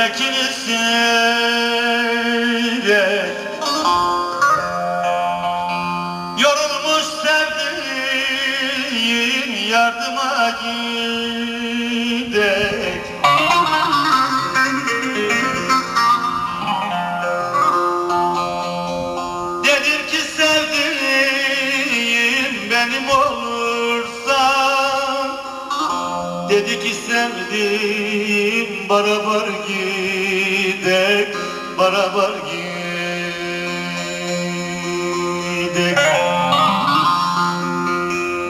tarlamın ekini seyret Yorulmuş sevdiğin yardıma gidek. Dedim ki sevdiğim benim olursan Dedi ki sevdiğim beraber gidek Beraber gidek.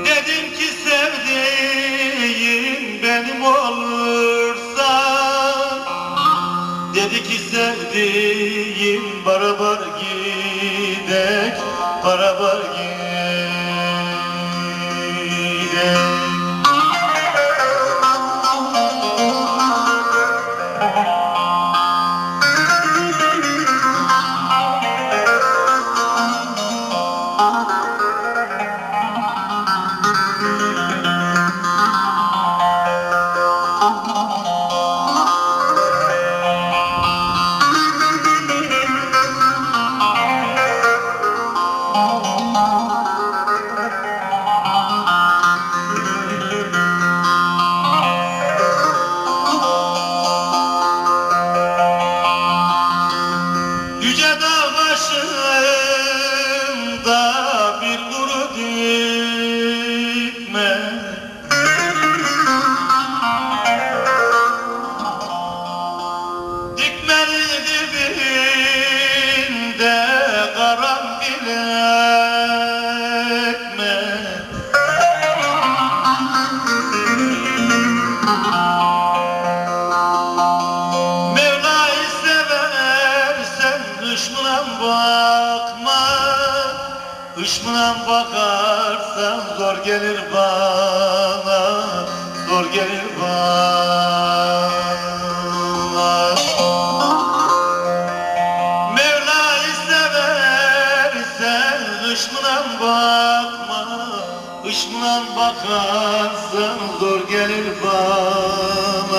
Dedim ki sevdiğim benim olursan Dedi ki sevdiğim beraber gidek Beraber gidek together. Düşmana bakma Düşmana bakarsan zor gelir bana Zor gelir bana. Mevla'yı seversen düşmana bakma Düşmana bakarsan zor gelir bana